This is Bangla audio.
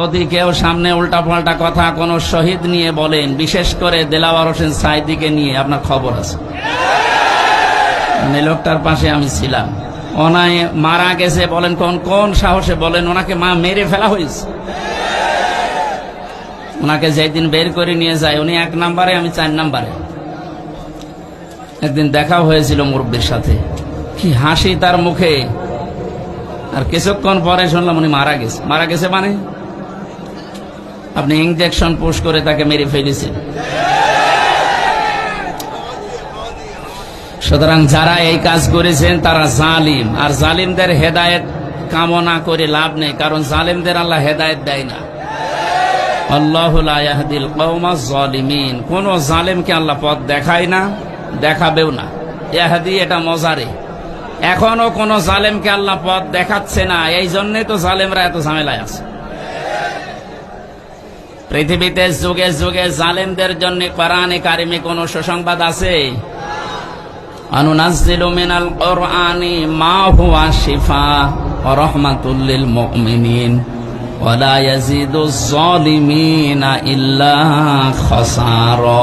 যদি কেউ সামনে উল্টা পাল্টা কথা কোন শহীদ নিয়ে বলেন, বিশেষ করে দেলাওয়ার হোসেন সাইদিকে নিয়ে, আপনার খবর আছে। মানে লোকটার পাশে আমি ছিলাম। ওনায় মারা গেছে বলেন, কোন কোন সাহসে বলেন, ওনাকে মা মেরে ফেলা হয়েছে। ওনাকে যেদিন বের করে নিয়ে যায়, উনি এক নাম্বারে, আমি চার নাম্বারে। একদিন দেখা হয়েছিল মুরব্বীর সাথে। কি হাসি তার মুখে। আর কিছুক্ষণ পরে শুনলাম উনি মারা গেছে। মারা গেছে মানে? আপনি ইঞ্জেকশন পুশ করে তাকে মেরে ফেলেছেন। সুতরাং যারা এই কাজ করেছেন, তারা জালিম। আর জালিমদের হেদায়েত কামনা করে লাভ নেই, কারণ জালিমদের আল্লাহ হেদায়েত দেয় না। আল্লাহুল কোন জালেমকে আল্লাহ পথ দেখায় না, দেখাবেও না। ইয়াহাদি এটা মজারে। এখনও কোন জালেমকে আল্লাহ পথ দেখাচ্ছে না এই জন্যে তো জালেমরা এত ঝামেলায় আছে। পৃথিবীতে যুগে যুগে জালেমদের জন্য কোরআনে কারিমে কোন সুসংবাদ আছে? মিনাল কোরআনি মা শিফা ইল্লা খাসারা।